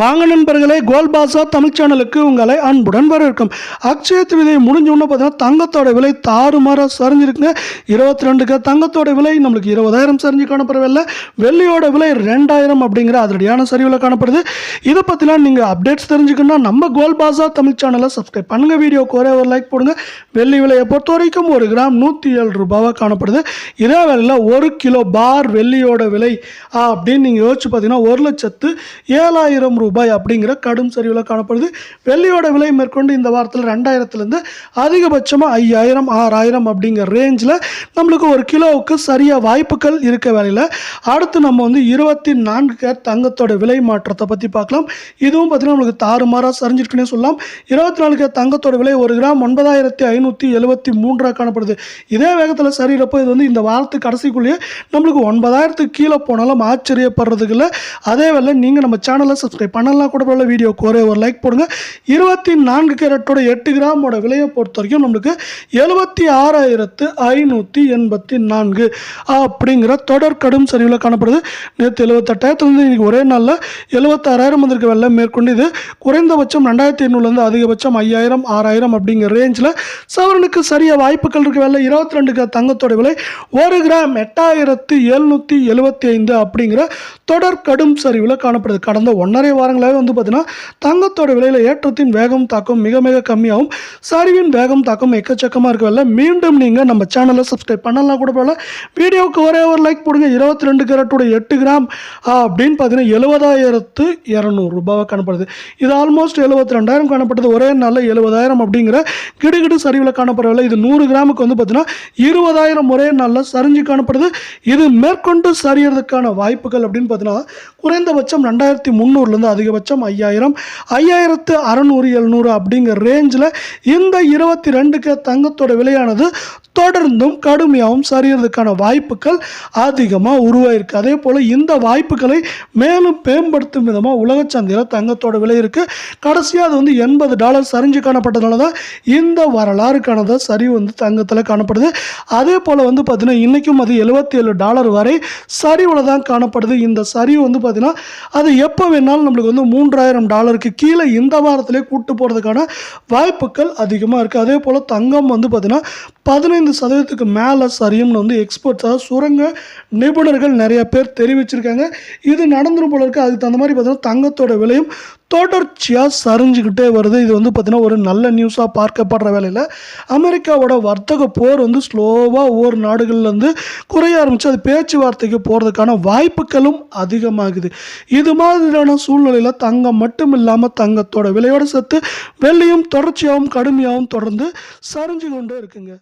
வாங்க நண்பர்களே கோல் பாசா தமிழ் சேனலுக்கு உங்களை அன்புடன் வரவேற்கும். அக்ஷய திருவிதை முடிஞ்ச உடனே பார்த்தீங்கன்னா தங்கத்தோட விலை தாறுமாறாக சரிஞ்சிருக்குங்க. இருபத்தி ரெண்டுக்கு தங்கத்தோட விலை நம்மளுக்கு இருபதாயிரம் சரிஞ்சு காணப்படவில்லை. வெள்ளியோட விலை ரெண்டாயிரம் அப்படிங்கிற அதிரடியான சரிவில் காணப்படுது. இதை பற்றிலாம் நீங்கள் அப்டேட்ஸ் தெரிஞ்சுக்கணும்னா நம்ம கோல் பாசா தமிழ் சேனலை சப்ஸ்கிரைப் பண்ணுங்க. வீடியோக்கு ஒரே ஒரு லைக் போடுங்க. வெள்ளி விலையை பொறுத்த வரைக்கும் ஒரு கிராம் நூற்றி ஏழு ரூபாவாக காணப்படுது. இதே வேலையில் ஒரு கிலோ பார் வெள்ளியோட விலை அப்படின்னு நீங்கள் யோசிச்சு பார்த்தீங்கன்னா ஒரு லட்சத்து ஏழாயிரம் ரூபாய் ரூபாய் அப்படிங்கிற கடும் சரிவில் காணப்படுது. வெள்ளியோட விலை மேற்கொண்டு இந்த வாரத்தில் ரெண்டாயிரத்துலேருந்து அதிகபட்சமாக ஐயாயிரம் ஆறாயிரம் அப்படிங்கிற ரேஞ்சில் நம்மளுக்கு ஒரு கிலோவுக்கு சரியாக வாய்ப்புகள் இருக்க வேலையில். அடுத்து நம்ம வந்து இருபத்தி நான்கு கேர் தங்கத்தோட விலை மாற்றத்தை பற்றி பார்க்கலாம். இதுவும் பார்த்தீங்கன்னா நம்மளுக்கு தாறுமாறாக சரிஞ்சிருக்குன்னே சொல்லலாம். இருபத்தி நாலு கேர் தங்கத்தோட விலை ஒரு கிராம் ஒன்பதாயிரத்தி ஐநூற்றி எழுபத்தி மூன்றாக காணப்படுது. இதே வேகத்தில் சரிகிறப்போ இது வந்து இந்த வாரத்து கடைசிக்குள்ளேயே நம்மளுக்கு ஒன்பதாயிரத்துக்கு கீழே போனாலும் ஆச்சரியப்படுறதுக்கு இல்லை. அதே வேலை நீங்கள் நம்ம சேனலை சப்ஸ்கிரைப் பண்ணலாம் கூட போல வீடியோக்கு ஒரே ஒரு லைக் போடுங்க. இருபத்தி நான்கு கேரட்டோட எட்டு கிராமோட விலையை பொறுத்த வரைக்கும் நம்மளுக்கு எழுபத்தி ஆறாயிரத்து ஐநூற்றி எண்பத்தி நான்கு அப்படிங்கிற தொடர் கடும் சரிவில் காணப்படுது. நேற்று எழுபத்தெட்டாயிரத்துலேருந்து இன்றைக்கி ஒரே நாளில் எழுபத்தாறாயிரம் வந்திருக்க வெள்ளம் மேற்கொண்டு இது குறைந்தபட்சம் ரெண்டாயிரத்தி எண்ணூறுலேருந்து அதிகபட்சம் ஐயாயிரம் ஆறாயிரம் அப்படிங்கிற ரேஞ்சில் சவரனுக்கு சரியாக வாய்ப்புகள் இருக்க வேலை இருபத்தி ரெண்டுக்கு தங்கத்தோட விலை ஒரு கிராம் எட்டாயிரத்து எழுநூற்றி எழுபத்தி ஐந்து அப்படிங்கிற தொடர் கடும் சரிவில் காணப்படுது. கடந்த ஒன்றரை வாரங்களாகவே வந்து பார்த்தீங்கன்னா தங்கத்தோட விலையில் ஏற்றத்தின் வேகம் தாக்கம் மிக மிக கம்மியாகும் சரிவின் வேகம் தாக்கம் எக்கச்சக்கமாக இருக்கவில்லை மீண்டும் நீங்கள் நம்ம சேனலை சப்ஸ்கிரைப் பண்ணலாம் கூட போல வீடியோவுக்கு ஒரே ஒரு லைக் போடுங்க. இருபத்தி ரெண்டு கேரட்டோட எட்டு கிராம் அப்படின்னு பார்த்தீங்கன்னா எழுபதாயிரத்து இரநூறுபாவை காணப்படுது. இது ஆல்மோஸ்ட் எழுபத்தி ரெண்டாயிரம் காணப்பட்டது. ஒரே நாளில் எழுபதாயிரம் அப்படிங்கிற கிடுகிடு சரிவில் காணப்படவில்லை இது நூறு கிராமுக்கு வந்து பார்த்தீங்கன்னா இருபதாயிரம் ஒரே நாளில் சரிஞ்சு காணப்படுது. இது மேற்கொண்டு சரியறதுக்கான வாய்ப்புகள் அப்படின்னு பார்த்தீங்கன்னா குறைந்தபட்சம் ரெண்டாயிரத்தி முந்நூறுலேருந்து அதிகபட்சம் ஐயாயிரம். ஐயாயிரத்து அறநூறு எழுநூறு அப்படிங்கிற ரேஞ்சில் இந்த இருபத்தி ரெண்டுக்கு தங்கத்தோட விலையானது தொடர்ந்தும் கடுமையாகவும் சரியறதுக்கான வாய்ப்புகள் அதிகமாக உருவாயிருக்கு. அதே போல் இந்த வாய்ப்புகளை மேலும் மேம்படுத்தும் விதமாக உலக சந்தையில் தங்கத்தோட விலை இருக்குது கடைசியாக அது வந்து எண்பது டாலர் சரிஞ்சு காணப்பட்டதுனால தான் இந்த வரலாறுக்கானத சரிவு வந்து தங்கத்தில் காணப்படுது. அதே போல் வந்து பார்த்திங்கன்னா இன்றைக்கும் அது எழுபத்தி ஏழு டாலர் வரை சரிவில் தான் காணப்படுது. இந்த சரிவு வந்து பார்த்திங்கன்னா அது எப்போ வேணாலும் நம்மளுக்கு வந்து மூன்றாயிரம் டாலருக்கு கீழே இந்த வாரத்திலே கூட்டு போகிறதுக்கான வாய்ப்புகள் அதிகமாக இருக்குது அதே போல் தங்கம் வந்து பார்த்தீங்கன்னா பதினைந்து சதவீதத்துக்கு மேலே சரியும்னு வந்து எக்ஸ்பர்ட்ஸ் அதாவது சுரங்க நிபுணர்கள் நிறைய பேர் தெரிவிச்சிருக்காங்க. இது நடந்துடும் போல இருக்குது அதுக்கு தகுந்த மாதிரி பார்த்திங்கன்னா தங்கத்தோட விலையும் தொடர்ச்சியாக சரிஞ்சுக்கிட்டே வருது. இது வந்து பார்த்திங்கன்னா ஒரு நல்ல நியூஸாக பார்க்கப்படுற வேலையில் அமெரிக்காவோட வர்த்தக போர் வந்து ஸ்லோவாக ஒவ்வொரு நாடுகள்லேருந்து குறைய ஆரம்பித்து அது பேச்சுவார்த்தைக்கு போகிறதுக்கான வாய்ப்புகளும் அதிகமாகுது. இது மாதிரியான சூழ்நிலை சூழ்நிலையில் தங்கம் மட்டும் இல்லாமல் தங்கத்தோட விலையோடு சேர்த்து வெள்ளியும் தொடர்ச்சியாகவும் கடுமையாகவும் தொடர்ந்து சரிஞ்சு கொண்டே இருக்குங்க.